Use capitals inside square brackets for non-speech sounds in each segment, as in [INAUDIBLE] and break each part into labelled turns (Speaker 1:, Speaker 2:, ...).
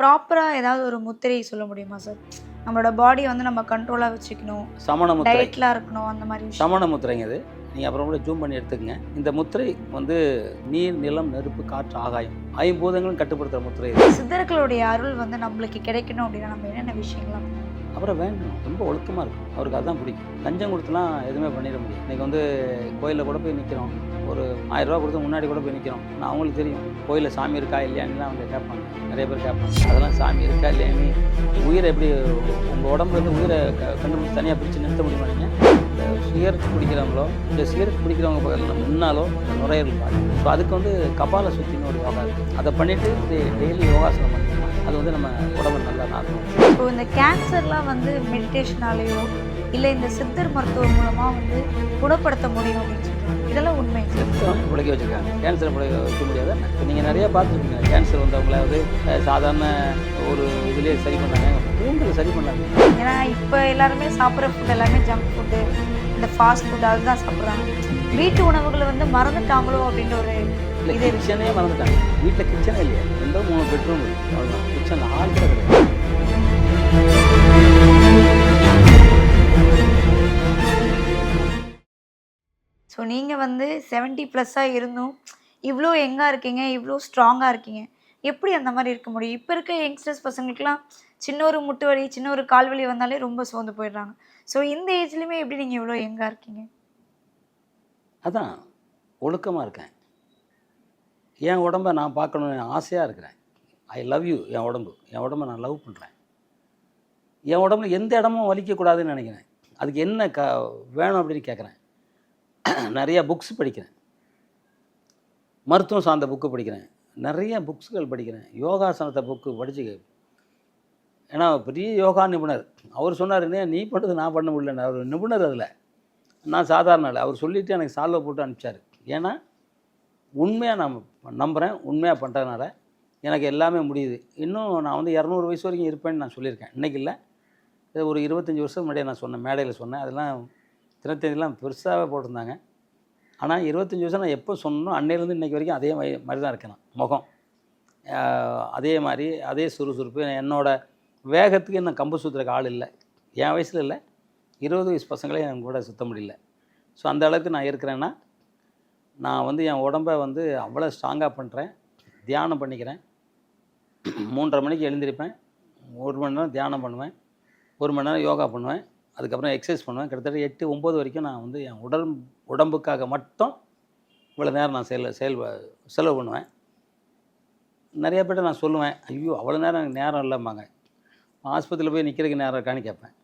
Speaker 1: ப்ராப்பராக ஏதாவது ஒரு முத்திரை சொல்ல முடியுமா சார் நம்மளோட பாடியை வந்து நம்ம கண்ட்ரோலாக வச்சுக்கணும்.
Speaker 2: சமண முத்திரை.
Speaker 1: டயட்லாம் இருக்கணும் அந்த மாதிரி
Speaker 2: சமண முத்திரைங்க இது. நீங்கள் அப்புறம் கூட ஜூம் பண்ணி எடுத்துக்கங்க. இந்த முத்திரை வந்து நீர் நிலம் நெருப்பு காற்று ஆகாயம் ஐம்பூதங்களும் கட்டுப்படுத்துகிற முத்திரை இது.
Speaker 1: சித்தர்களுடைய அருள் வந்து நம்மளுக்கு கிடைக்கணும் அப்படின்னா நம்ம என்னென்ன விஷயங்கள்லாம் அவரை
Speaker 2: அப்புறம் ரொம்ப ஒழுக்கமாக இருக்கும். அவருக்கு அதுதான் பிடிக்கும். லஞ்சம் கொடுத்துலாம் எதுவுமே பண்ணிட முடியும் இன்றைக்கி வந்து கோயிலில் கூட போய் நிற்கிறோம் ஒரு ஆயிரம் ரூபா கொடுத்து முன்னாடி கூட போய் நிற்கிறோம் நான் அவங்களுக்கு தெரியும். கோயிலில் சாமி இருக்கா இல்லையான்லாம் அவங்க கேட்பாங்க. நிறைய பேர் கேட்பாங்க. அதெல்லாம் சாமி இருக்கா இல்லையான்னு. உயிரை எப்படி உங்கள் உடம்புலேருந்து உயிரை க- தனியாக பிரித்து நிறுத்த முடியுமா நீங்கள் இந்த சிகரெட் குடிக்கிறவங்களோ இந்த சிகரெட் குடிக்கிறவங்க பக்கத்தில் முன்னாலோ நுரையீரல் பாதிக்கும் ஸோ அதுக்கு வந்து கபால சுத்தின்னு ஒரு யோகா இருக்குது அதை பண்ணிவிட்டு டெய்லி யோகாசனம் பண்ணிக்கலாம் அது வந்து நம்ம உடம்பு நல்லா நாக்கும்
Speaker 1: இப்போ இந்த கேன்சர்லாம் வந்து மெடிடேஷனாலேயோ இல்லை இந்த சித்தர் மருத்துவம் மூலமாக வந்து குணப்படுத்த முடியும் அப்படின்னு இதெல்லாம் உண்மை.
Speaker 2: செத்தும் பிழைக்க வச்சுருக்காங்க. கேன்சர் பிழைக்க வைக்க முடியாது? இப்போ நீங்கள் நிறைய பார்த்துருக்கீங்க கேன்சர் வந்தவங்கள வந்து சாதாரண ஒரு இதுலேயே சரி பண்ணாங்க. பூண்டில் சரி பண்ணாங்க.
Speaker 1: ஏன்னா இப்போ எல்லாருமே சாப்பிட்ற ஃபுட் எல்லாமே ஜங்க் ஃபுட்டு ஃபாஸ்ட் ஃபுட் அதுதான் சாப்பிட்றாங்க. வீட்டு உணவுகளை வந்து மறந்துட்டாங்களோ அப்படின்ற ஒரு இது
Speaker 2: கிச்சனே மறந்துட்டாங்க. வீட்டில் கிச்சனே இல்லையா. ரெண்டோ மூணு பெட்ரூம் அவ்வளோதான் கூட கிடையாது.
Speaker 1: ஸோ நீங்கள் வந்து செவன்ட்டி ப்ளஸ்ஸாக இருந்தும் இவ்வளோ எங்காக இருக்கீங்க இவ்வளோ ஸ்ட்ராங்காக இருக்கீங்க. எப்படி அந்த மாதிரி இருக்க முடியும்? இப்போ இருக்க யங்ஸ்டர்ஸ் பசங்களுக்குலாம் சின்ன ஒரு முட்டு வலி சின்ன ஒரு கால் வலி வந்தாலே ரொம்ப சோர்ந்து போயிடுறாங்க. ஸோ இந்த ஏஜ்லேயுமே எப்படி நீங்கள் இவ்வளோ எங்காக இருக்கீங்க?
Speaker 2: அதான் ஒழுக்கமாக இருக்கேன். என் உடம்ப நான் பார்க்கணும்னு ஆசையாக இருக்கிறேன். ஐ லவ் யூ என் உடம்பு. என் உடம்ப நான் லவ் பண்ணுறேன் என் உடம்புல எந்த இடமும் வலிக்கக்கூடாதுன்னு நினைக்கிறேன். அதுக்கு என்ன க வேணும் அப்படின்னு கேட்குறேன் [CLEARS THROAT] நிறைய புக்ஸ் படிக்கிறேன். மருத்துவம் சார்ந்த புக்கு படிக்கிறேன். நிறைய புக்ஸுகள் படிக்கிறேன். யோகாசனத்தை புக்கு படித்து ஏன்னா பெரிய யோகா நிபுணர். அவர் சொன்னார் நீ பண்ணுறது நான் பண்ண முடியலன்னு அவர் நிபுணர் அதில். நான் சாதாரண ஆள். அவர் சொல்லிவிட்டு எனக்கு சால்வை போட்டு அனுப்பிச்சார். ஏன்னா உண்மையாக நான் நம்புகிறேன் உண்மையாக பண்ணுறதுனால எனக்கு எல்லாமே முடியுது. இன்னும் நான் வந்து இரநூறு வயசு வரைக்கும் இருப்பேன்னு நான் சொல்லியிருக்கேன். இன்றைக்கி இல்லை. இது ஒரு இருபத்தஞ்சி வருஷம் முன்னாடியே நான் சொன்னேன் மேடையில் சொன்னேன் அதெல்லாம் தினத்தந்திலாம் பெருசாகவே போட்டிருந்தாங்க. ஆனால் இருபத்தஞ்சி வருஷம் நான் எப்போ சொன்னோம் அன்னையிலேருந்து இன்றைக்கி வரைக்கும் அதே மாதிரி மாதிரி தான் இருக்கேன் நான். முகம். அதே மாதிரி அதே சுறுசுறுப்பு. என்னோடய வேகத்துக்கு என்ன கம்பு சுற்றுறக்கு ஆள் இல்லை. என் வயசில் இல்லை. இருபது வயசு பசங்களே என் கூட சுத்த முடியல. ஸோ அந்த அளவுக்கு நான் இருக்கிறேன்னா நான் வந்து என் உடம்பை வந்து அவ்வளோ ஸ்ட்ராங்காக பண்ணுறேன் தியானம் பண்ணிக்கிறேன். மூன்றரை மணிக்கு எழுந்திருப்பேன். ஒரு மணி நேரம் தியானம் பண்ணுவேன். ஒரு மணி நேரம் யோகா பண்ணுவேன். அதுக்கப்புறம் எக்ஸசைஸ் பண்ணுவேன். கிட்டத்தட்ட எட்டு ஒம்பது வரைக்கும் நான் வந்து என் உடல் உடம்புக்காக மட்டும் இவ்வளோ நேரம் நான் செயல் செயல் செலவு பண்ணுவேன். நிறைய பேர்ட்ட நான் சொல்லுவேன் ஐயோ அவ்வளோ நேரம் எனக்கு நேரம் இல்லைம்பாங்க. ஆஸ்பத்திரியில் போய் நிற்கிறதுக்கு நேரம் இருக்கான்னு கேட்பேன்.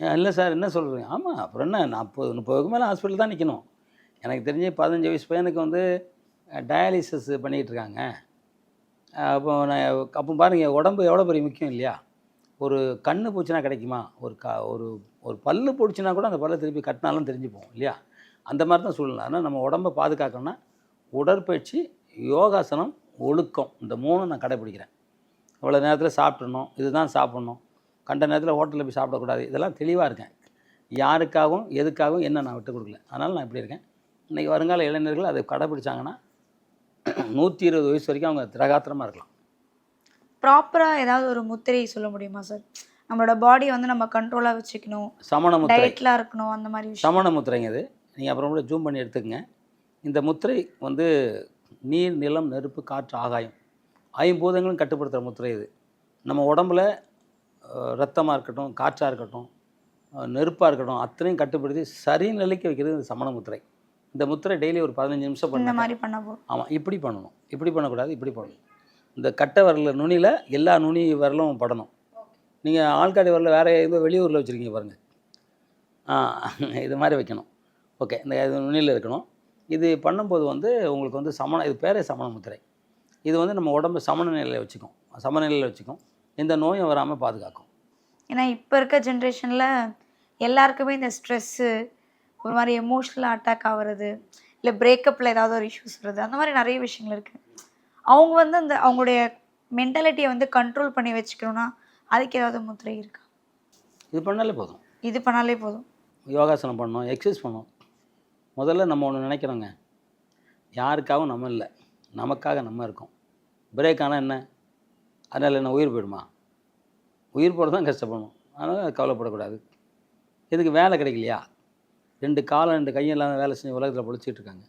Speaker 2: இல்லை சார் என்ன சொல்கிறீங்க ஆமாம் அப்புறம் என்ன நாற்பது முப்பதுக்கு மேலே ஹாஸ்பிட்டல் தான் நிற்கணும் எனக்கு தெரிஞ்சு பதினஞ்சு வயசு பையனுக்கு வந்து டயாலிசிஸ் பண்ணிக்கிட்டு இருக்காங்க. அப்போ நான் அப்போ பாருங்கள் உடம்பு எவ்வளோ பெரிய முக்கியம் இல்லையா? ஒரு கண்ணு போச்சுன்னா கிடைக்குமா? ஒரு க ஒரு ஒரு பல்லு போச்சுன்னா கூட அந்த பல்லை திருப்பி கட்டினாலும் தெரிஞ்சு போகும் இல்லையா? அந்த மாதிரி தான் சூழ்நிலை. ஆனால் நம்ம உடம்பை பாதுகாக்கணும்னா உடற்பயிற்சி யோகாசனம் ஒழுக்கம் இந்த மூணும் நான் கடைப்பிடிக்கிறேன். இவ்வளோ நேரத்தில் சாப்பிட்றணும் இதுதான் சாப்பிட்ணும். கண்ட நேரத்தில் ஹோட்டலில் போய் சாப்பிடக்கூடாது. இதெல்லாம் தெளிவாக இருக்கேன். யாருக்காகவும் எதுக்காகவும் என்ன நான் விட்டு கொடுக்கல. அதனால் நான் இப்படி இருக்கேன். இன்றைக்கி வருங்கால இளைஞர்கள் அதை கடைப்பிடிச்சாங்கன்னா [CLEARS THROAT] நூற்றி இருபது வயசு வரைக்கும் அவங்க திரகாத்திரமாக இருக்கலாம்.
Speaker 1: ப்ராப்பராக ஏதாவது ஒரு முத்திரை சொல்ல முடியுமா சார் நம்மளோட பாடியை வந்து நம்ம கண்ட்ரோலாக வச்சுக்கணும்.
Speaker 2: சமண முத்திரை.
Speaker 1: இருக்கணும் அந்த மாதிரி
Speaker 2: சமண முத்திரைங்க இது. நீங்கள் அப்புறம் கூட ஜூம் பண்ணி எடுத்துக்கங்க. இந்த முத்திரை வந்து நீர் நிலம் நெருப்பு காற்று ஆகாயம். ஐம்பூதங்களும் கட்டுப்படுத்துகிற முத்திரை இது. நம்ம உடம்புல ரத்தமாக இருக்கட்டும் காற்றாக இருக்கட்டும் நெருப்பாக இருக்கட்டும் அத்தனையும் கட்டுப்படுத்தி சரி நிலைக்கு வைக்கிறது இந்த சமண முத்திரை. இந்த முத்திரை டெய்லி ஒரு பதினஞ்சு நிமிஷம் பண்ண
Speaker 1: மாதிரி பண்ண
Speaker 2: ஆமாம் இப்படி பண்ணணும். இப்படி பண்ணக்கூடாது இப்படி பண்ணணும். இந்த கட்டை விரல நுனியில் எல்லா நுனி விரலும் படணும். நீங்கள் ஆள்காட்டி விரல வேறு எதுவும் வெளியூரில் வச்சுருக்கீங்க பாருங்கள் இது மாதிரி வைக்கணும். ஓகே இந்த இது நுனியில் இருக்கணும். இது பண்ணும்போது வந்து உங்களுக்கு வந்து சமண இது பேரே சமண முத்திரை. இது வந்து நம்ம உடம்பு சமண நிலையில் வச்சுக்கும். சமநிலையில் வச்சுக்கும். எந்த நோயும் வராமல் பாதுகாக்கும்.
Speaker 1: ஏன்னா இப்போ இருக்க ஜென்ரேஷனில் எல்லாருக்குமே இந்த ஸ்ட்ரெஸ்ஸு ஒரு மாதிரி எமோஷ்னலாக அட்டாக் ஆகுறது இல்லை பிரேக்கப்பில் ஏதாவது ஒரு இஷ்யூஸ் வருது அந்த மாதிரி நிறைய விஷயங்கள் இருக்குது அவங்க வந்து அந்த அவங்களுடைய மென்டாலிட்டியை வந்து கண்ட்ரோல் பண்ணி வச்சுக்கணும்னா அதுக்கு ஏதாவது முத்திரை இருக்கா?
Speaker 2: இது பண்ணாலே போதும்.
Speaker 1: இது பண்ணாலே போதும்.
Speaker 2: யோகாசனம் பண்ணணும் எக்ஸசைஸ் பண்ணணும். முதல்ல நம்ம ஒன்று நினைக்கிறோங்க யாருக்காகவும் நம்ம இல்லை. நமக்காக நம்ம இருக்கோம். பிரேக் ஆனால் என்ன? அதனால் என்ன உயிர் போயிடுமா? உயிர் போட தான் கஷ்டப்படணும். அதனால் கவலைப்படக்கூடாது. எதுக்கு வேலை கிடைக்கலையா? ரெண்டு காலம் ரெண்டு கையும் இல்லாமல் வேலை செஞ்சு உலகத்தில் பொழைச்சிட்டு இருக்காங்க.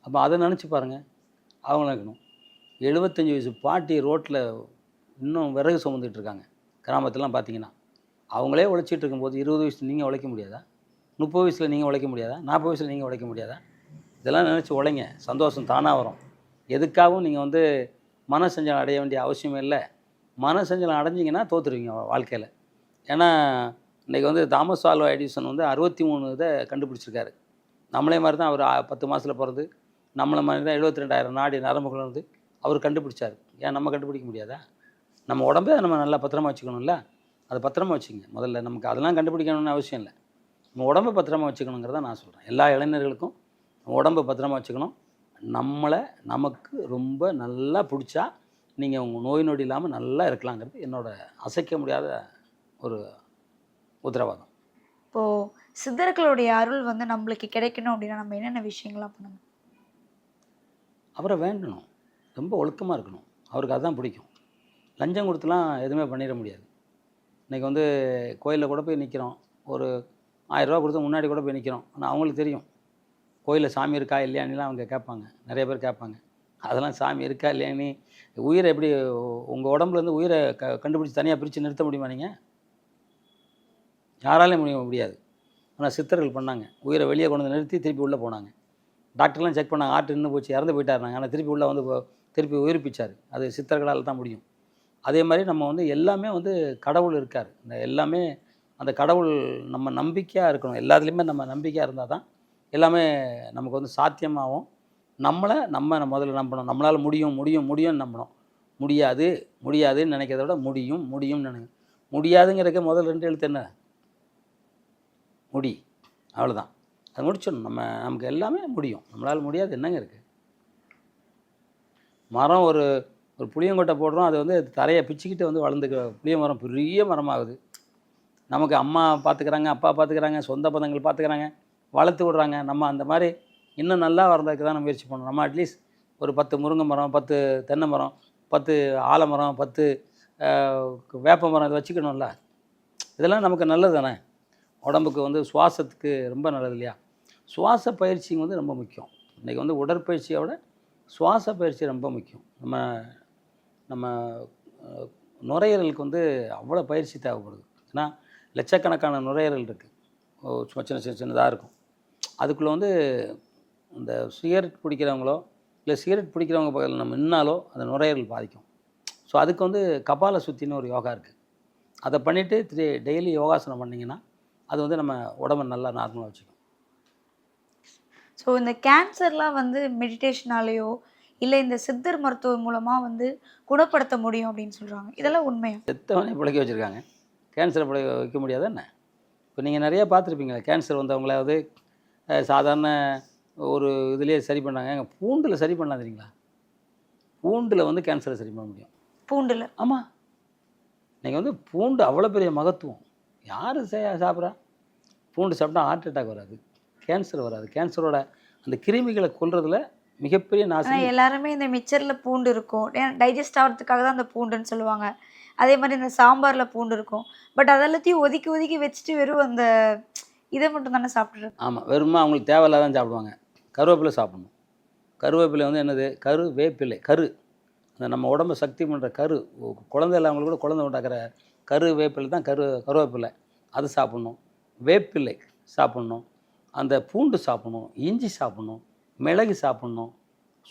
Speaker 2: அப்போ அதை நினச்சி பாருங்கள் அவங்களும் இருக்கணும். எழுபத்தஞ்சி வயசு பாட்டி ரோட்டில் இன்னும் விறகு சுமந்துட்டு இருக்காங்க. கிராமத்துலலாம் பார்த்தீங்கன்னா அவங்களே உழைச்சிட்டு இருக்கும்போது இருபது வயசு நீங்கள் உழைக்க முடியாதா? முப்பது வயசில் நீங்கள் உழைக்க முடியாதா? நாற்பது வயசில் நீங்கள் உழைக்க முடியாதா? இதெல்லாம் நினச்சி உழைங்க. சந்தோஷம் தானாக வரும். எதுக்காகவும் நீங்கள் வந்து மனசஞ்சலம் அடைய வேண்டிய அவசியமே இல்லை. மனசஞ்சலம் அடைஞ்சிங்கன்னா தோற்றுருவீங்க வாழ்க்கையில். ஏன்னா இன்றைக்கி வந்து தாமஸ் ஆல்வா எடிசன் வந்து அறுபத்தி மூணு இதை கண்டுபிடிச்சிருக்காரு. நம்மளே மாதிரி தான் அவர் பத்து மாதத்தில் பிறந்து நம்மளை மாதிரி தான் எழுபத்தி ரெண்டாயிரம் நாடி நரம்புகள் வந்து அவர் கண்டுபிடிச்சார். ஏன் நம்ம கண்டுபிடிக்க முடியாதா? நம்ம உடம்பே நம்ம நல்லா பத்திரமா வச்சுக்கணும்ல. அதை பத்திரமா வச்சுங்க. முதல்ல நமக்கு அதெல்லாம் கண்டுபிடிக்கணும்னு அவசியம் இல்லை. நம்ம உடம்பை பத்திரமா வச்சுக்கணுங்கிறத நான் சொல்கிறேன் எல்லா இளைஞர்களுக்கும் நம்ம உடம்பை பத்திரமா வச்சுக்கணும். நம்மளை நமக்கு ரொம்ப நல்லா பிடிச்சா நீங்கள் உங்கள் நோய் நொடி இல்லாமல் நல்லா இருக்கலாங்கிறது என்னோட அசைக்க முடியாத ஒரு உத்தரவாதம்.
Speaker 1: இப்போது சித்தர்களுடைய அருள் வந்து நம்மளுக்கு கிடைக்கணும் அப்படின்னா நம்ம என்னென்ன விஷயங்கள்லாம் பண்ணணும்?
Speaker 2: அவரை வேண்டணும். ரொம்ப ஒழுக்கமாக இருக்கணும். அவருக்கு அதுதான் பிடிக்கும். லஞ்சம் கொடுத்துலாம் எதுவுமே பண்ணிட முடியாது. இன்றைக்கி வந்து கோயிலில் கூட போய் நிற்கிறோம் ஒரு ஆயிரரூவா கொடுத்து முன்னாடி கூட போய் நிற்கிறோம் ஆனால் அவங்களுக்கு தெரியும். கோயிலில் சாமி இருக்கா இல்லையான்னுலாம் அவங்க கேட்பாங்க. நிறைய பேர் கேட்பாங்க. அதெல்லாம் சாமி இருக்கா இல்லையான்னு. உயிரை எப்படி உங்கள் உடம்புலேருந்து உயிரை க கண்டுபிடிச்சி தனியாக பிரித்து நிறுத்த முடியுமா நீங்கள் யாராலையும் முடிய முடியாது. ஆனால் சித்தர்கள் பண்ணாங்க. உயிரை வெளியே கொண்டு வந்து நிறுத்தி திருப்பி உள்ளே போனாங்க. டாக்டர்லாம் செக் பண்ணாங்க. ஆட்டு நின்று போச்சு இறந்து போயிட்டாருனாங்க. ஆனால் திருப்பி உள்ளே வந்து போ- திருப்பி உயிர்ப்பிச்சார். அது சித்தர்களால் தான் முடியும். அதே மாதிரி நம்ம வந்து எல்லாமே வந்து கடவுள் இருக்கார். இந்த எல்லாமே அந்த கடவுள் நம்ம நம்பிக்கையாக இருக்கணும். எல்லாத்துலேயுமே நம்ம நம்பிக்கையாக இருந்தால் தான் எல்லாமே நமக்கு வந்து சாத்தியமாகும் நம்மளை நம்ம முதல்ல நம்பணும். நம்மளால் முடியும் முடியும் முடியும்னு நம்பணும். முடியாது முடியாதுன்னு நினைக்கிறத விட முடியும் முடியும்னு நினைக்க முடியாதுங்கிறதுக்கு முதல் ரெண்டு எழுத்து என்ன? முடி. அவ்வளோதான் அது முடிச்சிடணும். நம்ம நமக்கு எல்லாமே முடியும். நம்மளால் முடியாது. என்னங்க இருக்குது மரம் ஒரு ஒரு புளியங்கொட்டை போடுறோம். அது வந்து தரையை பிச்சுக்கிட்டு வந்து வளர்ந்துக்க புளிய மரம் பெரிய மரமாகுது. நமக்கு அம்மா பார்த்துக்கிறாங்க அப்பா பார்த்துக்கிறாங்க சொந்த பந்தங்கள் பார்த்துக்கிறாங்க வளர்த்து விடுறாங்க. நம்ம அந்த மாதிரி இன்னும் நல்லா வர்றதுக்கு தான் நம்ம முயற்சி பண்ணணும். நம்ம அட்லீஸ்ட் ஒரு பத்து முருங்கை மரம் பத்து தென்னை மரம் பத்து ஆலமரம் பத்து வேப்ப மரம் இதை வச்சுக்கணும்ல. இதெல்லாம் நமக்கு நல்லது தானே? உடம்புக்கு வந்து சுவாசத்துக்கு ரொம்ப நல்லது இல்லையா? சுவாச பயிற்சி வந்து ரொம்ப முக்கியம். இன்றைக்கி வந்து உடற்பயிற்சியை விட சுவாச பயிற்சி ரொம்ப முக்கியம். நம்ம நம்ம நுரையீரலுக்கு வந்து அவ்வளோ பயிற்சி தேவைப்படுது. ஏன்னா லட்சக்கணக்கான நுரையீரல் இருக்குது சும்மா சின்ன சின்ன சின்னதாக இருக்கும். அதுக்குள்ளே வந்து இந்த சிகரெட் பிடிக்கிறவங்களோ இல்லை சிகரெட் பிடிக்கிறவங்க பக்கத்தில் நம்ம நின்னாலோ அந்த நுரையீரல் பாதிக்கும். ஸோ அதுக்கு வந்து கபால சுத்தின்னு ஒரு யோகா இருக்குது அதை பண்ணிவிட்டு த்ரீ டெய்லி யோகாசனம் பண்ணிங்கன்னா அது வந்து நம்ம உடம்பை நல்லா நார்மலாக வச்சுக்கும்.
Speaker 1: ஸோ இந்த கேன்சர்லாம் வந்து மெடிடேஷனாலேயோ இல்லை இந்த சித்தர் மருத்துவம் மூலமாக வந்து குணப்படுத்த முடியும் அப்படின்னு சொல்கிறாங்க இதெல்லாம் உண்மையா?
Speaker 2: செத்தவனே பிழைக்க வச்சுருக்காங்க. கேன்சரை பிழைக்க வைக்க முடியாதா என்ன? இப்போ நீங்கள் நிறைய பார்த்துருப்பீங்களா கேன்சர் வந்தவங்களாவது சாதாரண ஒரு இதுலேயே சரி பண்ணாங்க. எங்கள் பூண்டில் சரி பண்ணலாம் தெரியுங்களா பூண்டில் வந்து கேன்சரை சரி பண்ண முடியும்.
Speaker 1: பூண்டுல?
Speaker 2: ஆமாம் நீங்கள் வந்து பூண்டு அவ்வளோ பெரிய மகத்துவம். யார் சாப்பிட்றா? பூண்டு சாப்பிட்டா ஹார்ட் அட்டாக் வராது. கேன்சர் வராது. கேன்சரோட அந்த கிருமிகளை கொல்றதுல மிகப்பெரிய நாசம்
Speaker 1: எல்லாருமே இந்த மிச்சரில் பூண்டு இருக்கும். டைஜஸ்ட் ஆகிறதுக்காக தான் அந்த பூண்டுன்னு சொல்லுவாங்க. அதே மாதிரி இந்த சாம்பாரில் பூண்டு இருக்கும். பட் அதெல்லாத்தையும் ஒதுக்கி ஒதுக்கி வச்சுட்டு வெறும் அந்த இதை மட்டும் தானே சாப்பிட்றது?
Speaker 2: ஆமாம் வெறுமா அவங்களுக்கு தேவையில்லாதான் சாப்பிடுவாங்க. கருவேப்பிலை சாப்பிடணும். கருவேப்பிலை வந்து என்னது? கரு வேப்பிலை கரு. அந்த நம்ம உடம்ப சக்தி பண்ணுற கரு. குழந்தை இல்லாமல் கூட குழந்தை உண்டாக்குற கரு வேப்பிலை தான் கரு கருவேப்பிலை. அது சாப்பிட்ணும். வேப்பிலை சாப்பிட்ணும். அந்த பூண்டு சாப்பிட்ணும். இஞ்சி சாப்பிட்ணும். மிளகு சாப்பிட்ணும்.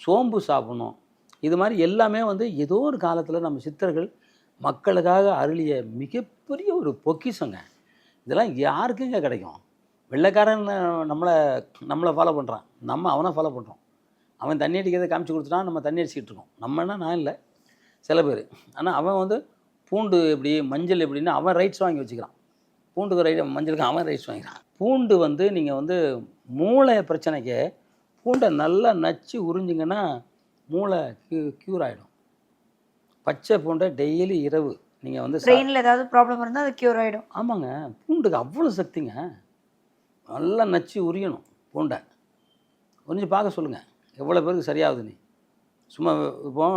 Speaker 2: சோம்பு சாப்பிட்ணும். இது மாதிரி எல்லாமே வந்து ஏதோ ஒரு காலத்தில் நம்ம சித்தர்கள் மக்களுக்காக அருளிய மிகப்பெரிய ஒரு பொக்கிஷங்க. இதெல்லாம் யாருக்குங்க கிடைக்கும்? வெள்ளைக்காரன் நம்மளை நம்மளை ஃபாலோ பண்ணுறான் நம்ம அவனை ஃபாலோ பண்ணுறோம் அவன் தண்ணி அடிக்கிறதை காமிச்சு கொடுத்துட்டான் நம்ம தண்ணி அடிச்சிட்டு இருக்கோம். நம்மனா நான் இல்லை. சில பேர். ஆனால் அவன் வந்து பூண்டு எப்படி மஞ்சள் எப்படின்னு அவன் ரைட்ஸ் வாங்கி வச்சுக்கிறான். பூண்டுக்கு ரைட் மஞ்சளுக்கு அவன் ரைட்ஸ் வாங்கிக்கிறான். பூண்டு வந்து நீங்கள் வந்து மூளை பிரச்சனைக்கு பூண்டை நல்லா நச்சு உறிஞ்சிங்கன்னா மூளை க்யூ க்யூர் ஆகிடும் பச்சை பூண்டை டெய்லி இரவு. நீங்கள் வந்து
Speaker 1: பிரெயினில் ஏதாவது ப்ராப்ளம் இருந்தால் அது க்யூர் ஆகிடும்
Speaker 2: ஆமாங்க. பூண்டுக்கு அவ்வளோ சக்திங்க. நல்லா நச்சு உரியணும் பூண்டை. உறிஞ்சு பார்க்க சொல்லுங்கள் எவ்வளோ பேருக்கு சரியாகுது நீ சும்மா இப்போ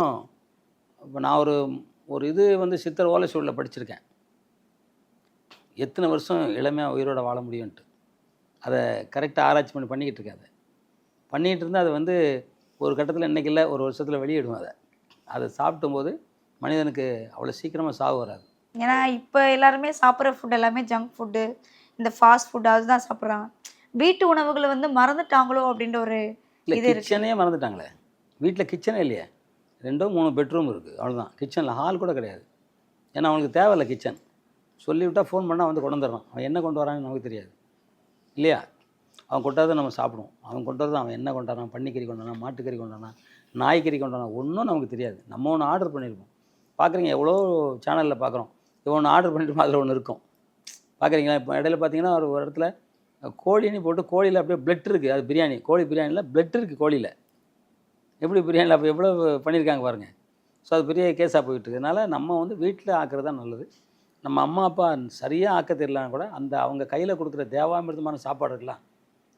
Speaker 2: இப்போ நான் ஒரு ஒரு இது வந்து சித்தர் ஓலைச்சூழலில் படிச்சிருக்கேன். எத்தனை வருஷம் இளமையாக உயிரோட வாழ முடியும்ன்ட்டு. அதை கரெக்டாக ஆராய்ச்சி பண்ணி பண்ணிக்கிட்டு இருக்கேன் அதை பண்ணிகிட்டு இருந்தால் அது வந்து ஒரு கட்டத்தில் இன்றைக்கி இல்லை ஒரு வருஷத்தில் வெளியிடும் அதை. அதை சாப்பிட்டும்போது மனிதனுக்கு அவ்வளோ சீக்கிரமாக சாவு வராது.
Speaker 1: ஏன்னா இப்போ எல்லாருமே சாப்பிட்ற ஃபுட் எல்லாமே ஜங்க் ஃபுட்டு இந்த ஃபாஸ்ட் ஃபுட் அதுதான் சாப்பிட்றாங்க. வீட்டு உணவுகளை வந்து மறந்துட்டாங்களோ அப்படின்ற ஒரு இது
Speaker 2: கிச்சனே மறந்துட்டாங்களே. வீட்டில் கிச்சனே இல்லையே. ரெண்டோ மூணு பெட்ரூம் இருக்குது அவ்வளோதான் கிச்சனில் ஹால் கூட கிடையாது. ஏன்னா அவனுக்கு தேவையில்ல கிச்சன் சொல்லிவிட்டால் ஃபோன் பண்ணால் வந்து கொண்டு வந்துடுறான். அவன் என்ன கொண்டு வரான்னு நமக்கு தெரியாது. இல்லையா? அவன் கொண்டாத நம்ம சாப்பிடுவோம். அவன் கொண்டு வரது அவன் என்ன கொண்டாடுறான்? பன்னிக்கறி கொண்டாடுறான்? மாட்டுக்கறி கொண்டாடுறான்? நாய்க்கறி கொண்டாடுறான்? ஒன்றும் நமக்கு தெரியாது. நம்ம ஒன்று ஆர்டர் பண்ணியிருப்போம் பார்க்குறீங்க எவ்வளோ சேனலில் பார்க்குறோம் இவன் ஒன்று ஆர்டர் பண்ணிட்டு அதில் ஒன்று இருக்கும். பார்க்குறீங்களா இப்போ இடையில பார்த்தீங்கன்னா ஒரு ஒரு இடத்துல கோழின்னு போட்டு கோழியில் அப்படியே பிளட் இருக்குது அது பிரியாணி. கோழி பிரியாணியில் பிளட் இருக்குது கோழியில். எப்படி பிரியாணியில் அப்போ எவ்வளோ பண்ணியிருக்காங்க பாருங்கள் ஸோ அது பெரிய கேஸாக போயிட்டு இருக்கனால நம்ம வந்து வீட்டில் ஆக்குறது தான் நல்லது. நம்ம அம்மா அப்பா சரியாக ஆக்க தெரியலனா கூட அந்த அவங்க கையில் கொடுக்குற தேவாமிர்தமான சாப்பாடு இருக்கலாம்.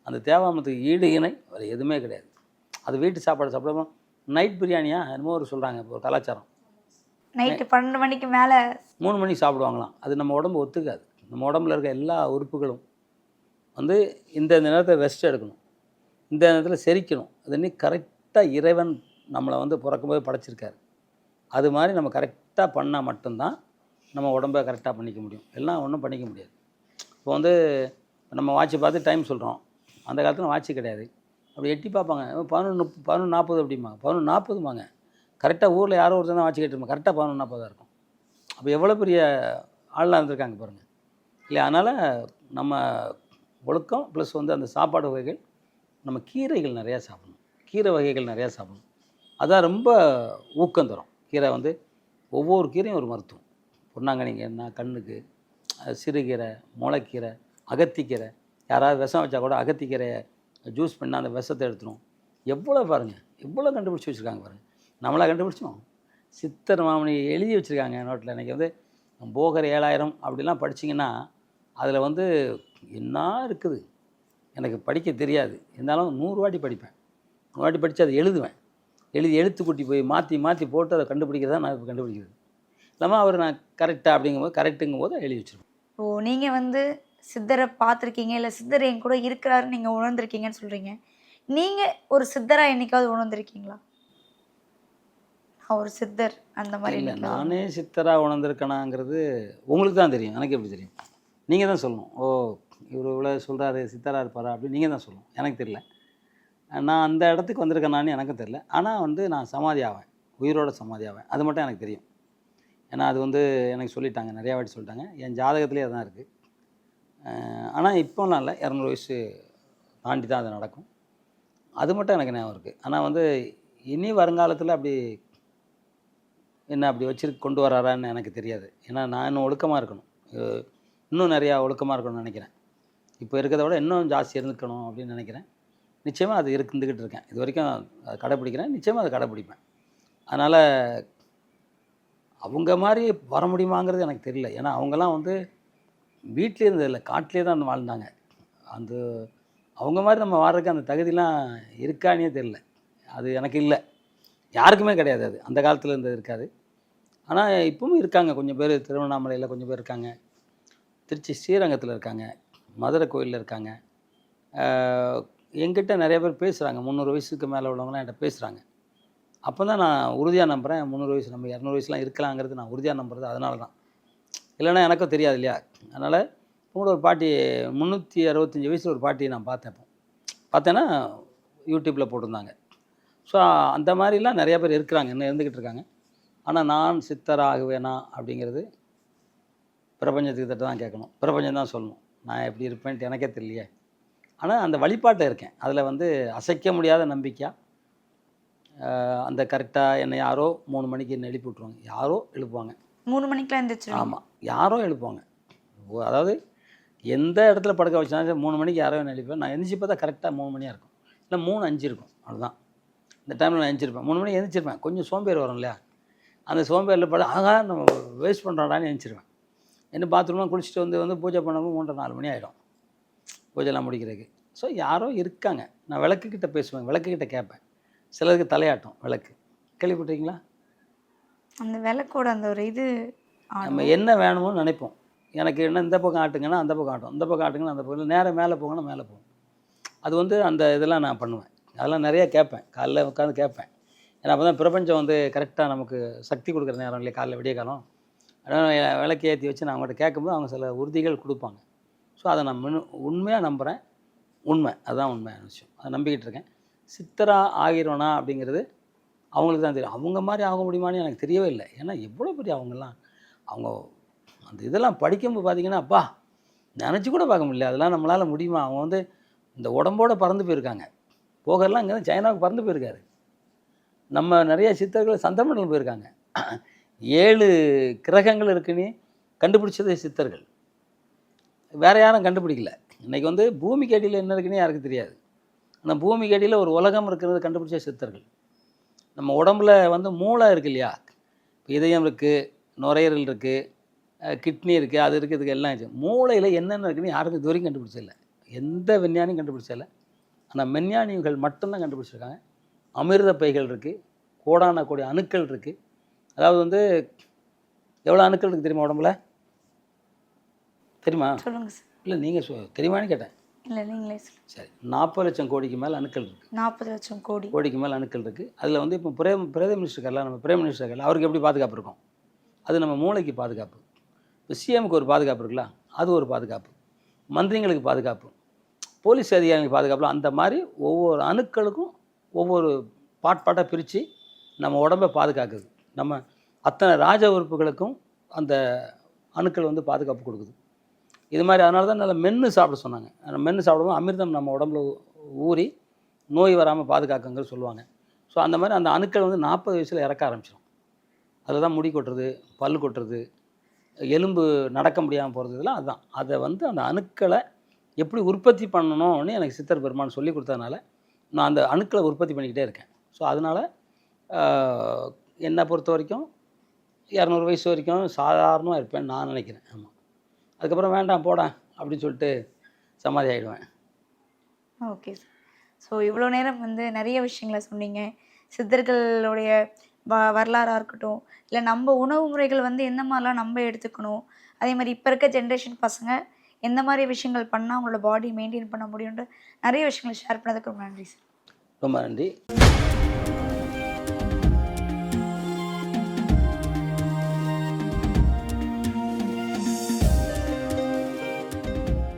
Speaker 2: அந்த தேவாமிரத்துக்கு ஈடு இணை வேறு எதுவுமே கிடையாது. அது வீட்டு சாப்பாடு சாப்பிடாம நைட் பிரியாணியா என்னமோ ஒரு சொல்கிறாங்க ஒரு கலாச்சாரம்.
Speaker 1: நைட்டு பன்னெண்டு மணிக்கு மேலே
Speaker 2: மூணு மணிக்கு சாப்பிடுவாங்களாம். அது நம்ம உடம்பு ஒத்துக்காது. நம்ம உடம்புல இருக்க எல்லா உறுப்புகளும் வந்து இந்த நேரத்தில் ரெஸ்ட் எடுக்கணும். இந்த நேரத்தில் செரிக்கணும். அது இன்னும் கரெக்டாக இறைவன் நம்மளை வந்து பிறக்கும்போது படைச்சிருக்காரு. அது மாதிரி நம்ம கரெக்டாக பண்ணால் மட்டும்தான் நம்ம உடம்பை கரெக்டாக பண்ணிக்க முடியும். எல்லாம் ஒன்றும் பண்ணிக்க முடியாது. இப்போ வந்து நம்ம வாட்சை பார்த்து டைம் சொல்கிறோம் அந்த காலத்தில் வாட்சி கிடையாது. அப்படி எட்டி பார்ப்பாங்க. பதினொன்று பதினொன்று நாற்பது அப்படிம்பாங்க. பதினொன்று நாற்பதுமாங்க கரெக்டாக ஊரில் யாரோ ஒருத்தர் தான் வாட்சி கேட்டுருப்பாங்க. கரெக்டாக பதினொன்று நாற்பதாக இருக்கும். அப்போ எவ்வளோ பெரிய ஆள்லாம் இருந்திருக்காங்க பாருங்கள் இல்லை அதனால் நம்ம ஒழுக்கம் ப்ளஸ் வந்து அந்த சாப்பாடு வகைகள் நம்ம கீரைகள் நிறையா சாப்பிடணும். கீரை வகைகள் நிறையா சாப்பிடணும். அதான் ரொம்ப ஊக்கம் தரும். கீரை வந்து ஒவ்வொரு கீரையும் ஒரு மருத்துவம். பொன்னாங்கண்ணிங்க என்ன கண்ணுக்கு சிறுகீரை முளைக்கீரை அகத்திக்கீரை. யாராவது விஷம் வச்சா கூட அகத்திக்கீரையை ஜூஸ் பண்ணால் அந்த விஷத்தை எடுத்துரும். எவ்வளோ பாருங்கள் எவ்வளோ கண்டுபிடிச்சி வச்சுருக்காங்க பாருங்கள் நம்மளாக கண்டுபிடிச்சோம். சித்தர் மாமணி எழுதி வச்சுருக்காங்க நோட்டில். இன்றைக்கி வந்து போகர் ஏழாயிரம் அப்படிலாம் படிச்சிங்கன்னா அதில் வந்து என்ன இருக்குது? எனக்கு படிக்க தெரியாது. இருந்தாலும் நூறு வாட்டி படிப்பேன். நூறு வாட்டி படித்து அதை எழுதுவேன். எழுதி எழுத்து கூட்டி போய் மாற்றி மாற்றி போட்டு அதை கண்டுபிடிக்கிறதா நான் இப்போ கண்டுபிடிக்கிறது. இல்லாமல் அவர் நான் கரெக்டாக அப்படிங்கும்போது கரெக்டுங்கும் போது எழுதி வச்சுருப்பேன்
Speaker 1: ஓ நீங்கள் வந்து சித்தரை பார்த்துருக்கீங்க? இல்லை சித்தர் என் கூட இருக்கிறாருன்னு நீங்கள் உணர்ந்திருக்கீங்கன்னு சொல்கிறீங்க நீங்கள் ஒரு சித்தராக என்னைக்காவது உணர்ந்திருக்கீங்களா? நான் ஒரு சித்தர் அந்த மாதிரி
Speaker 2: இல்லை நானே சித்தராக உணர்ந்திருக்கணாங்கிறது உங்களுக்கு தான் தெரியும். எனக்கு எப்படி தெரியும்? நீங்கள் தான் சொல்லணும். ஓ இவர் இவ்வளோ சொல்கிறாரு சித்தராக இருப்பாரா அப்படின்னு நீங்கள் தான் சொல்லணும். எனக்கு தெரியல. நான் அந்த இடத்துக்கு வந்திருக்கேனான்னு எனக்கும் தெரியல. ஆனால் வந்து நான் சமாதி ஆவேன். உயிரோட சமாதி ஆவேன். அது மட்டும் எனக்கு தெரியும். ஏன்னா அது வந்து எனக்கு சொல்லிட்டாங்க நிறையா வாட்டி சொல்லிட்டாங்க. என் ஜாதகத்துலேயே அதான் இருக்குது ஆனால் இப்போலாம் இல்லை. இரநூறு வயசு தாண்டி தான் அது நடக்கும். அது மட்டும் எனக்கு ஞாபகம் இருக்குது ஆனால் வந்து இனி வருங்காலத்தில் அப்படி என்ன அப்படி வச்சிருக்கு கொண்டு வராரான்னு எனக்கு தெரியாது. ஏன்னா நான் இன்னும் ஒழுக்கமாக இருக்கணும். இன்னும் நிறையா ஒழுக்கமாக இருக்கணும்னு நினைக்கிறேன். இப்போ இருக்கிறத விட இன்னும் ஜாஸ்தி இருந்துக்கணும் அப்படின்னு நினைக்கிறேன். நிச்சயமாக அது இருந்துக்கிட்டு இருக்கேன். இது வரைக்கும் அதை கடைப்பிடிக்கிறேன். நிச்சயமாக அதை கடைப்பிடிப்பேன். அதனால் அவங்க மாதிரி வர முடியுமாங்கிறது எனக்கு தெரியல. ஏன்னா அவங்கெல்லாம் வந்து வீட்டிலே இருந்ததில்லை காட்டிலே தான் வாழ்ந்தாங்க. அந்த அவங்க மாதிரி நம்ம வாழ்றதுக்கு அந்த தகுதியெலாம் இருக்கானே தெரில அது எனக்கு இல்லை. யாருக்குமே கிடையாது அது. அந்த காலத்தில் இருந்தது இருக்காது. ஆனால் இப்பவும் இருக்காங்க. கொஞ்சம் பேர் திருவண்ணாமலையில் கொஞ்சம் பேர் இருக்காங்க. திருச்சி ஸ்ரீரங்கத்தில் இருக்காங்க. மதுரை கோயிலில் இருக்காங்க. எங்கிட்ட நிறைய பேர் பேசுகிறாங்க முந்நூறு வயசுக்கு மேலே உள்ளவங்களாம் என்கிட்ட பேசுகிறாங்க அப்போ தான் நான் உறுதியாக நம்புகிறேன் முந்நூறு வயசு நம்ம இரநூறு வயசுலாம் இருக்கலாங்கிறது நான் உறுதியாக நம்புறது அதனால தான் இல்லைன்னா எனக்கும் தெரியாது இல்லையா? அதனால் கூட ஒரு பாட்டி முந்நூற்றி அறுபத்தஞ்சி வயசில் ஒரு பாட்டியை நான் பார்த்தேன் இப்போ. பார்த்தேன்னா யூடியூப்பில் போட்டிருந்தாங்க. ஸோ அந்த மாதிரிலாம் நிறையா பேர் இருக்கிறாங்க. இன்னும் இருந்துக்கிட்டு இருக்காங்க. ஆனால் நான் சித்தராகுவேனா அப்படிங்கிறது பிரபஞ்சத்துக்கு தட்டு தான் கேட்கணும். பிரபஞ்சம் தான் சொல்லணும். நான் எப்படி இருப்பேன்ட்டு எனக்கே தெரியலையே. ஆனால் அந்த வழிபாட்டில் இருக்கேன். அதில் வந்து அசைக்க முடியாத நம்பிக்கையாக அந்த கரெக்டாக என்னை யாரோ மூணு மணிக்கு என்னை எழுப்பி விட்ருவாங்க யாரோ எழுப்புவாங்க.
Speaker 1: மூணு மணிக்கெலாம் எழுந்திரிச்சிருவீங்க.
Speaker 2: ஆமாம் யாரோ எழுப்புவாங்க. ஓ, அதாவது எந்த இடத்துல படுக்க வச்சாலும் மூணு மணிக்கு யாரோ என்ன எழுப்பேன் நான் எந்திரிச்சு பார்த்தா கரெக்டாக மூணு மணியாக இருக்கும். இல்லை மூணு அஞ்சு இருக்கும். அவ்வளோதான் இந்த டைமில் நான் எந்திரிச்சிருப்பேன் மூணு மணிக்கு எந்திரிச்சிருப்பேன் கொஞ்சம் சோம்பேறி வரும் இல்லையா? அந்த சோம்பேறில் பட ஆகா நம்ம வேஸ்ட் பண்ணுறோடான்னு எந்திரிச்சிருவேன் என்ன பாத்ரூம்லாம் குளிச்சுட்டு வந்து வந்து பூஜை பண்ணும்போது மூன்றரை நாலு மணி ஆகிடும் பூஜைலாம் முடிக்கிறதுக்கு. ஸோ யாரோ இருக்காங்க. நான் விளக்குக்கிட்ட பேசுவேன். விளக்குக்கிட்ட கேட்பேன். சிலருக்கு தலையாட்டம் விளக்கு. கேள்விப்பட்டிருக்கீங்களா?
Speaker 1: அந்த விளக்கோட அந்த ஒரு இது
Speaker 2: நம்ம என்ன வேணுமோ நினைப்போம். எனக்கு என்ன இந்த பக்கம் ஆட்டுங்கன்னா அந்த பக்கம் ஆட்டும். இந்த பக்கம் ஆட்டுங்கன்னா அந்த பக்கம். நேராக மேலே போங்கன்னா மேலே போகும் அது வந்து அந்த இதெல்லாம் நான் பண்ணுவேன். அதெல்லாம் நிறைய கேட்பேன். காலைல உட்காந்து கேட்பேன். ஏன்னா அப்போ தான் பிரபஞ்சம் வந்து கரெக்டாக நமக்கு சக்தி கொடுக்குற நேரம் இல்லையா? காலைல விடிய காலம். விளக்கு ஏற்றி வச்சு நான் அவங்கள்ட்ட கேட்கும்போது அவங்க சில உறுதிகள் கொடுப்பாங்க. ஸோ அதை நான் மின் உண்மையாக நம்புகிறேன் உண்மை. அதுதான் உண்மையான விஷயம். அதை நம்பிக்கிட்டு இருக்கேன். சித்தரா ஆகிரோனா அப்படிங்கிறது அவங்களுக்கு தான் தெரியும். அவங்க மாதிரி ஆக முடியுமான்னு எனக்கு தெரியவே இல்லை. ஏன்னா எவ்வளோ பெரிய அவங்கெல்லாம். அவங்க அந்த இதெல்லாம் படிக்கும்போது பார்த்தீங்கன்னா அப்பா நினச்சி கூட பார்க்க முடியல. அதெல்லாம் நம்மளால் முடியுமா? அவங்க வந்து இந்த உடம்போட பறந்து போயிருக்காங்க. போகலாம் இங்கே தான் சைனாவுக்கு பறந்து போயிருக்காரு. நம்ம நிறைய சித்தர்கள் சந்திரமண்டலம் போயிருக்காங்க. ஏழு கிரகங்கள் இருக்குன்னு கண்டுபிடிச்சது சித்தர்கள். வேற யாரும் கண்டுபிடிக்கல. இன்றைக்கி வந்து பூமிக்கு அடியில் என்ன இருக்குன்னு யாருக்கு தெரியாது. ஆனால் பூமிக்கு அடியில் ஒரு உலகம் இருக்கிறது கண்டுபிடிச்ச சித்தர்கள். நம்ம உடம்புல வந்து மூளை இருக்கு இல்லையா? இப்போ இதயம் இருக்குது நுரையீரல் இருக்குது கிட்னி இருக்குது அது இருக்குது இதுக்கு எல்லாம் இருக்குது மூளையில் என்னென்ன இருக்குன்னு யாருக்கும் இது வரைக்கும் கண்டுபிடிச்சதில்ல. எந்த விஞ்ஞானியும் கண்டுபிடிச்சதில்ல. ஆனால் மெஞ்ஞானிகள் மட்டும்தான் கண்டுபிடிச்சிருக்காங்க. அமிர்த பைகள் இருக்குது கோடான கோடி அணுக்கள் இருக்குது அதாவது வந்து எவ்வளோ அணுக்கள் இருக்குது தெரியுமா உடம்புல? தெரியுமா?
Speaker 1: சொல்லுங்க சார்.
Speaker 2: இல்லை நீங்கள் சொ தெரியுமான்னு கேட்டேன்.
Speaker 1: இல்லை நீங்களே சொல்லுங்க.
Speaker 2: சரி நாற்பது லட்சம் கோடிக்கு மேலே அணுக்கள் இருக்குது
Speaker 1: நாற்பது லட்சம் கோடி.
Speaker 2: கோடிக்கு மேலே அணுக்கள் இருக்குது அதில் வந்து இப்போ பிரேம் பிரதம மினிஸ்டர்லாம் நம்ம பிரைம் மினிஸ்டர்கள் அவருக்கு எப்படி பாதுகாப்பு இருக்கும்? அது நம்ம மூளைக்கு பாதுகாப்பு. இப்போ சிஎம்க்கு ஒரு பாதுகாப்பு இருக்குல்ல அது ஒரு பாதுகாப்பு. மந்திரிங்களுக்கு பாதுகாப்பு. போலீஸ் அதிகாரிகளுக்கு பாதுகாப்பு. அந்த மாதிரி ஒவ்வொரு அணுக்களுக்கும் ஒவ்வொரு பாட் பாட்டாக பிரித்து நம்ம உடம்பை பாதுகாக்குது. நம்ம அத்தனை ராஜ உறுப்புகளுக்கும் அந்த அணுக்கள் வந்து பாதுகாப்பு கொடுக்குது. இது மாதிரி அதனால தான் நல்லா மென்று சாப்பிட சொன்னாங்க. அந்த மென்று சாப்பிடும்போது அமிர்தம் நம்ம உடம்புல ஊறி நோய் வராமல் பாதுகாக்குங்கிற சொல்லுவாங்க. ஸோ அந்த மாதிரி அந்த அணுக்கள் வந்து நாற்பது வயசில் இறக்க ஆரம்பிச்சிடும் அதில் தான் முடி கொட்டுறது பல் கொட்டுறது எலும்பு நடக்க முடியாமல் போகிறது இதெல்லாம் அதுதான். அதை வந்து அந்த அணுக்களை எப்படி உற்பத்தி பண்ணணும்னு எனக்கு சித்தர் பெருமான் சொல்லி கொடுத்ததுனால நான் அந்த அணுக்களை உற்பத்தி பண்ணிக்கிட்டே இருக்கேன். ஸோ அதனால் என்னை பொறுத்த வரைக்கும் இரநூறு வயசு வரைக்கும் சாதாரணமாக இருப்பேன் நான் நினைக்கிறேன். ஆமாம் அதுக்கப்புறம் வேண்டாம் போடா அப்படின்னு சொல்லிட்டு சமாதி ஆகிடுவேன்
Speaker 1: ஓகே சார். ஸோ இவ்வளோ நேரம் வந்து நிறைய விஷயங்களை சொன்னீங்க. சித்தர்களுடைய வ வரலாறாக இருக்கட்டும் இல்லை நம்ம உணவு முறைகள் வந்து எந்த மாதிரிலாம் நம்ம எடுத்துக்கணும் அதே மாதிரி இப்போ இருக்க ஜென்ரேஷன் பசங்க எந்த மாதிரி விஷயங்கள் பண்ணால் அவங்களோட பாடி மெயின்டைன் பண்ண முடியுன்ற நிறைய விஷயங்களை ஷேர் பண்ணதுக்கு ரொம்ப நன்றி சார்.
Speaker 2: ரொம்ப நன்றி.